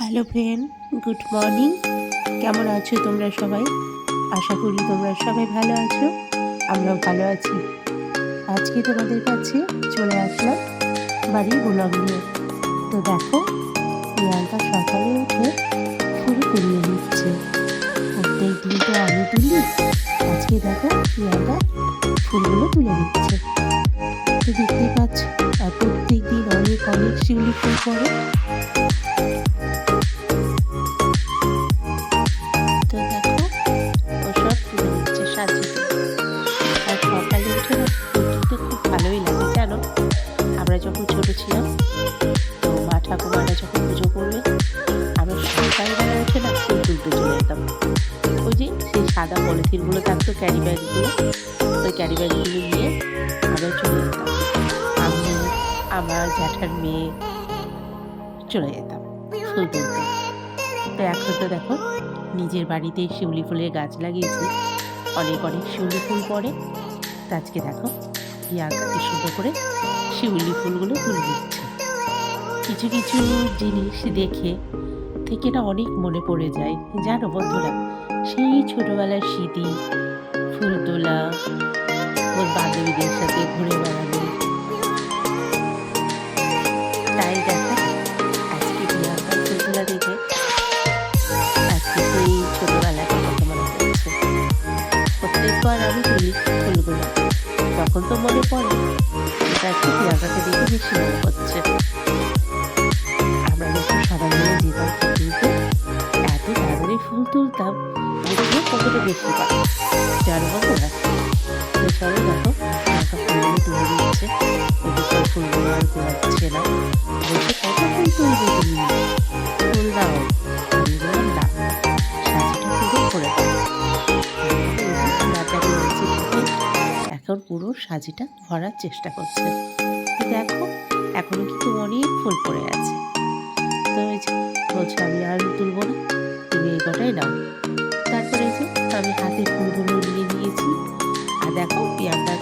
Hello friend, good morning. কেমন আছো তোমরা সবাই? আশা করি তোমরা সবাই ভালো আছো, আমরাও ভালো আছি। আজকে তোমাদের কাছে চলে আসলাম বাড়ির ব্লগ নিয়ে। তো দেখো, প্রিয়াঙ্কা সকালে উঠে ফুল কুড়িয়ে নিচ্ছে। প্রত্যেক দিন তো আমি তুলি। আজকে দেখো প্রিয়াঙ্কা ফুলগুলো তুলে নিচ্ছে তো দেখতেই পাচ্ছ প্রত্যেক দিন অনেক অনেক শিউলি ফুল পড়ে। যখন ছোটো ছিলাম, তো মা ঠাকুমারা যখন পুজো করবে আমরা সকালবেলা উঠে না, ফুল তুলতে চলে যেতাম। ওই যে সেই সাদা পলিথিনগুলো থাকতো ক্যারি ব্যাগগুলো, ওই ক্যারি ব্যাগগুলো নিয়ে আমরা চলে যেতাম। আমি, আমার জ্যাঠার মেয়ে চলে যেতাম ফুল তুলতে। তো এখন তো দেখো, নিজের বাড়িতে শিউলি ফুলের গাছ লাগিয়েছি। অনেক অনেক শিউলি ফুল তো আজকে দেখো প্রিয়াঙ্কা কি সুন্দর করে শিউলি ফুলগুলো তুলে দিচ্ছে। কিছু কিছু জিনিস দেখে থেকে না অনেক মনে পড়ে যায়। জানো বন্ধুরা, সেই ছোটবেলার স্মৃতি, ফুল তোলা, ওর বান্ধবীদের সাথে ঘুরে বেড়ানো। তাই দেখা, আজকে প্রিয়াঙ্কা ফুল তোলা দেখে আজকে সেই ছোটবেলাটা কথা মনে পড়ছে। প্রত্যেকবার আমি তুলি তখন তো মনে পড়ে। এটা আজকে প্রিয়াঙ্কাকে দেখে বেশি মনে পড়ছে? আমরা যখন সবাই মিলে যেতাম তুলতে এত তাড়াতাড়ি ফুল তুলতাম দেখে কতটা বেশি পাই জানো বন্ধুরা তো চলো দেখো প্রিয়াঙ্কা ফুলগুলো তুলে দিচ্ছে। ওদিকে ফুলগুলো আর তোলাচ্ছে না। বলছে কত ফুল তুলবে তুমি? সাজিটা ভরার চেষ্টা করছে। দেখো, এখনও কিন্তু অনেক ফুল পড়ে আছে। তো ওই যে, বলছে, আমি আর তুলব না। তুমি এই কটাই নাও। তারপরে এই যে, আমি হাতে ফুলগুলো নিয়ে নিয়েছি। আর দেখো প্রিয়াঙ্কা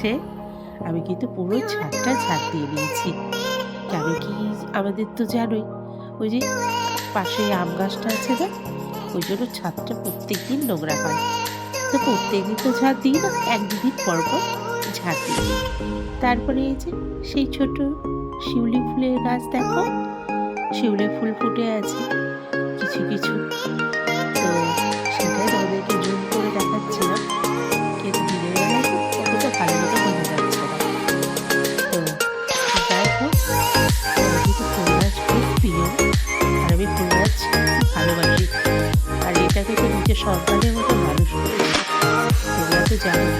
এসে আমি কিন্তু পুরো ছাদটা ছাদ দিয়ে নিয়েছি কেন কি আমাদের তো জানোই, ওই যে পাশে আম গাছটা আছে না, ওই জন্য ছাদটা প্রত্যেক দিন নোংরা হয়। তো প্রত্যেক দিন তো ঝাড় দিই না এক দুদিন পর পর ঝাড় দিই। তারপরে এই যে সেই ছোট শিউলি ফুলের গাছ দেখো? শিউলি ফুল ফুটে আছে, কিছু কিছু তোমরা তো জানো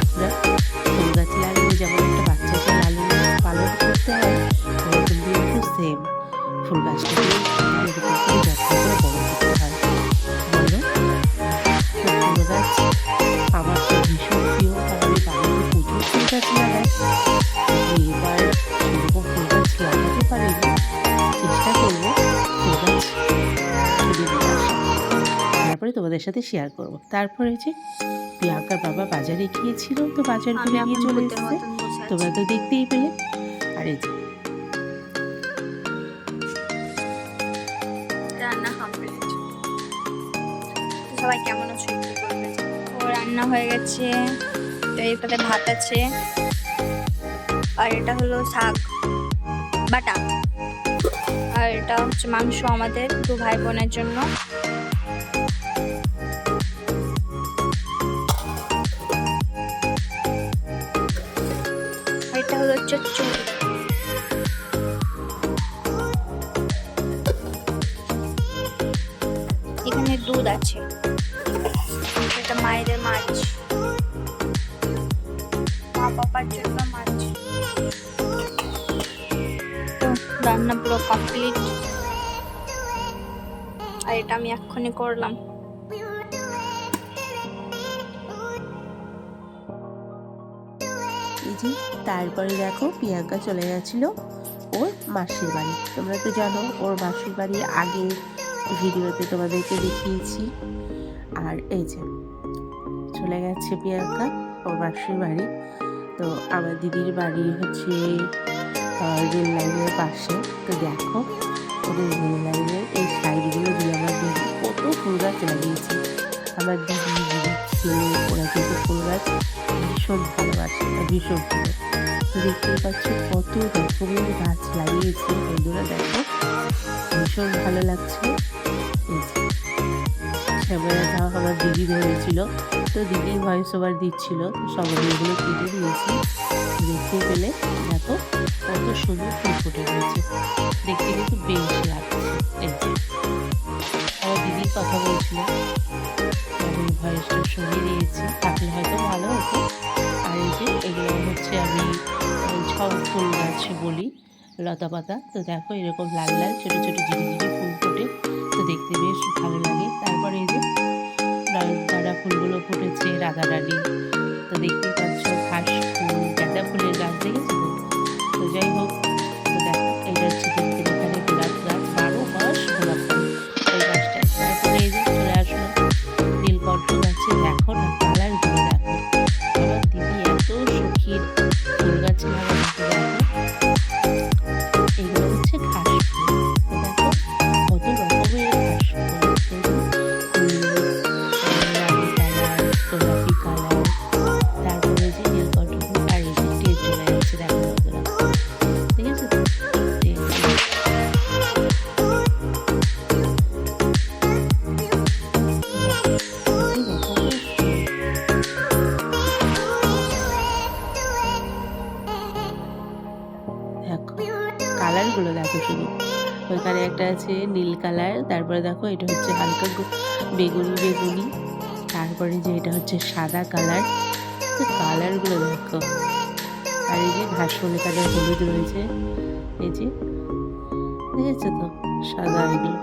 তোমাদের সাথে শেয়ার করব। তারপরে যে প্রিয়াঙ্কার বাবা বাজারে গিয়েছিল তো বাজার করে নিয়ে চলে এসেছে। তোমরা তো দেখতেই পেলে। আর এই যে সবাই কেমন আছো? ও রান্না হয়ে গেছে। তো এরপরে ভাত আছে। আর এটা হলো শাক। বাটা। আর এটা হচ্ছে মাংস আমাদের দু ভাই বোনের জন্য। হলো চচ্চড়ি এখানে দুধ আছে। এটা মায়েদের মাছ। মা পাপার জন্য মাছ। তো রান্না পুরো কমপ্লিট আর এটা আমি এক্ষুনি করলাম। এই তারপরে দেখো প্রিয়াঙ্কা চলে গেছিল ওর মাসির বাড়ি। তোমরা তো জানো, ওর মাসির বাড়ি আগে ভিডিওতে তোমাদেরকে দেখিয়েছি। আর এই যে, চলে গেছে প্রিয়াঙ্কা, ওর মাসির বাড়ি। তো আমার দিদির বাড়ি হচ্ছে রেল লাইনের পাশে। তো দেখো, ওদের রেল লাইনের এই সাইডগুলো দিয়ে আমার দিদি কত ফুল গাছ লাগিয়েছে আমার দিদি ছেলে ওরা কিন্তু ফুল গাছ ভীষণ ভালোবাসে ভীষণ প্রিয় তো দেখতেই পাচ্ছ কত রকমের গাছ লাগিয়েছে, বন্ধুরা দেখো, ভীষণ ভালো লাগছে। ক্যামেরাটা আমার দিদি ধরেছিল, তো দিদি ভয়েস ওভার দিচ্ছিল তো সবাই এগুলো কেটে দিয়েছি দেখতে পেলে দেখো কত সুন্দর ফুল ফুটে রয়েছে। দেখতে কিন্তু বেশ লাগছে, এই যে আমার দিদির কথা বলছিল। আমি ভয়েসটা শুনিয়ে দিয়েছি। থাকলে হয়তো ভালো হতো। আর এই যে এগুলো হচ্ছে আমি আহ, ছৌ ফুল গাছ বলি লতা পাতা। তো দেখো এরকম লাল লাল ছোটো ছোটো ঝিরি ঝিরি ফুল ফোটে। তো দেখতে বেশ ভালো লাগে। তারপরে এই যে নয়নতারা ফুলগুলো ফুটেছে রাধারানী তো দেখতেই পাচ্ছ ঘাস ফুল গাঁদা ফুলের গাছ দেখেছ? তো যাই হোক একটা আছে নীল কালার, তারপরে দেখো এটা হচ্ছে হালকা বেগুনি বেগুনি, তারপরে যে এটা হচ্ছে সাদা কালার কালারগুলো দেখো। আর এই যে ঘাস ফুল কালার হলুদ রয়েছে, এই যে, দেখেছ তো? সাদা এগুলো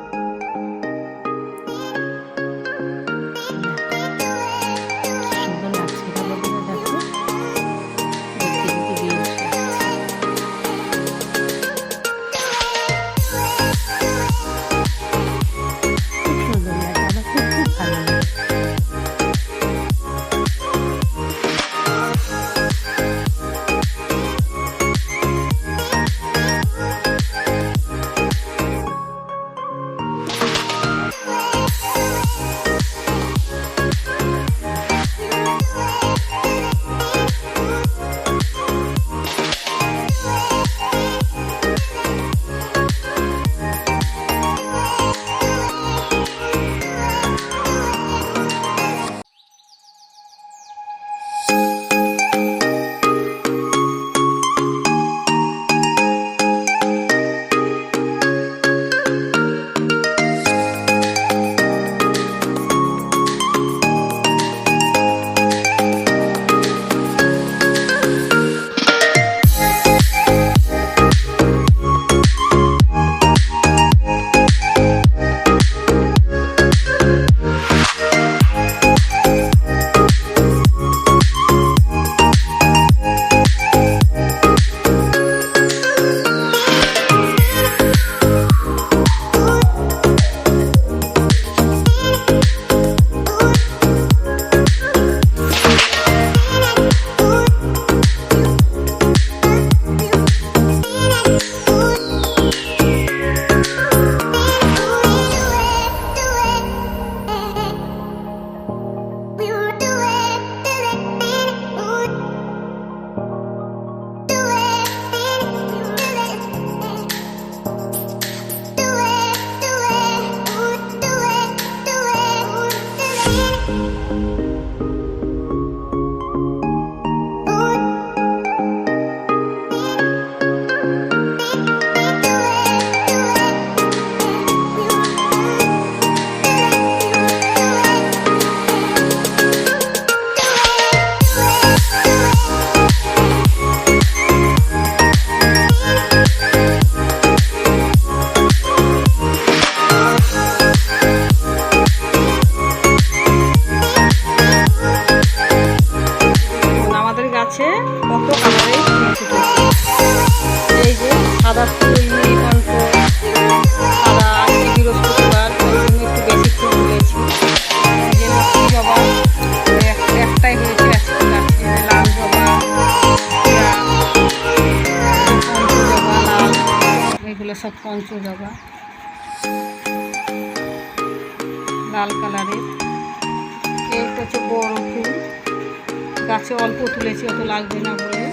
গাছে অল্প তুলেছি, অত লাগবে না বলে।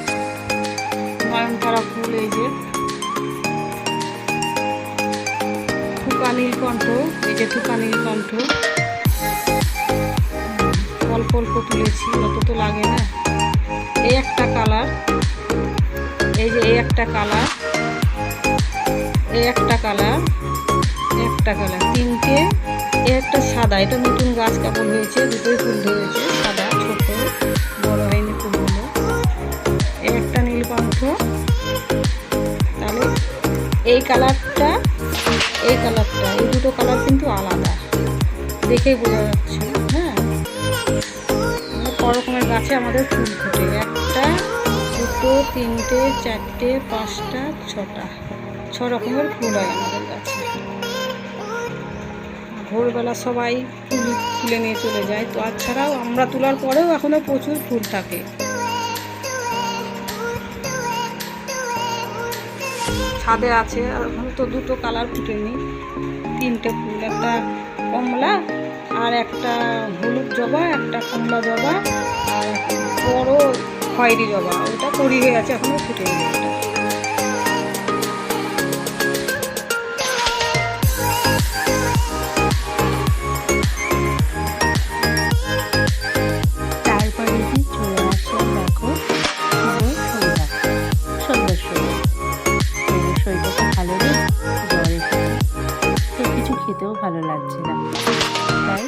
নয়নতারা ফুল এই যে। থুকা নীলকণ্ঠ, এই যে থুকা নীলকণ্ঠ। অল্প অল্প তুলেছি, অত তো লাগে না। এই একটা কালার, এই যে এই একটা কালার, এই একটা কালার একটা কালার। তিনটে, এই একটা সাদা, এটা নতুন গাছ কাপড় হয়েছে, দুটোই ফুল ধরেছে। নীলকণ্ঠ তাহলে এই কালারটা এই কালারটা, এই দুটো কালার কিন্তু আলাদা। দেখেই বোঝা যাচ্ছে হ্যাঁ? রকমের গাছে আমাদের ফুল ফোটে। একটা, দুটো, তিনটে, চারটে, পাঁচটা, ছটা। ছ রকমের ফুল হয় আমাদের গাছে। ভোরবেলা সবাই ফুল তুলে নিয়ে চলে যায়। তো আর ছাড়াও আমরা তোলার পরেও এখনও প্রচুর ফুল থাকে। ছাদে আছে এখন তো দুটো কালার ফুটেনি। তিনটে ফুল, একটা কমলা আর একটা হলুদ জবা, একটা কমলা জবা আর বড় খয়েরি জবা। ওটা করি হয়ে আছে এখনও ফুটেনি। শরীরটা ভালো নেই জল কিছু খেতেও ভালো লাগছে না। তাই